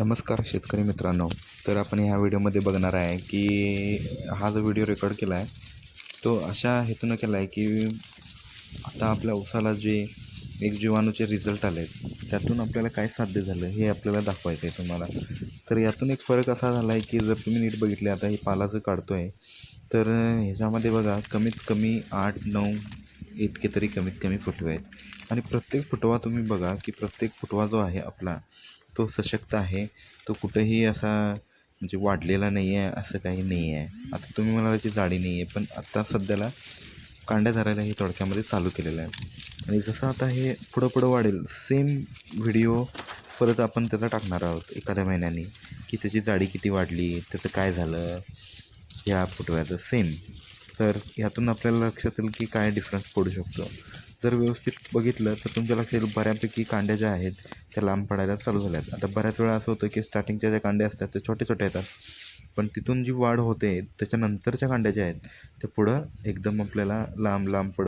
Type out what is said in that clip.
नमस्कार शेतकरी मित्रांनो. तर आपण ह्या व्हिडिओमध्ये बघणार आहे की हा जो व्हिडिओ रेकॉर्ड केला आहे तो अशा हेतूनं केला आहे की आता आपल्या उसाला जे एक जीवाणूचे रिझल्ट आले आहेत त्यातून आपल्याला काय साध्य झालं हे आपल्याला दाखवायचं आहे तुम्हाला. तर यातून एक फरक असा झाला आहे की जर तुम्ही नीट बघितले आता हे पाला जो काढतो आहे तर ह्याच्यामध्ये बघा कमीत कमी आठ नऊ इतके तरी कमीत कमी फुटवे आहेत. आणि प्रत्येक फुटवा तुम्ही बघा की प्रत्येक फुटवा जो आहे आपला तो सशक्त आहे. तो कुठंही असा म्हणजे वाढलेला नाही आहे असं काही नाही आहे. आता तुम्ही म्हणाला त्याची जाडी नाही आहे पण आत्ता सध्याला कांड्या धरायला हे थोडक्यामध्ये चालू केलेलं आहे. आणि जसं आता हे पुढं पुढं वाढेल सेम व्हिडिओ परत आपण त्याचा टाकणार आहोत एखाद्या महिन्याने की त्याची जाडी किती वाढली त्याचं काय झालं ह्या फुटव्याचं सेम तर ह्यातून आपल्याला लक्षात येईल की काय डिफरन्स पडू शकतो. जर व्यवस्थित बघितलं तर तुमच्या लक्षात येईल बऱ्यापैकी कांड्या ज्या आहेत त्या लांब पडायला चालू झाल्या आहेत आता बऱ्याच वेळा असं होतं की स्टार्टिंगच्या ज्या कांड्या असतात त्या छोटे छोटे येतात. पण तिथून जी वाढ होते त्याच्यानंतरच्या कांड्या ज्या आहेत त्या पुढं एकदम आपल्याला लांब लांब पड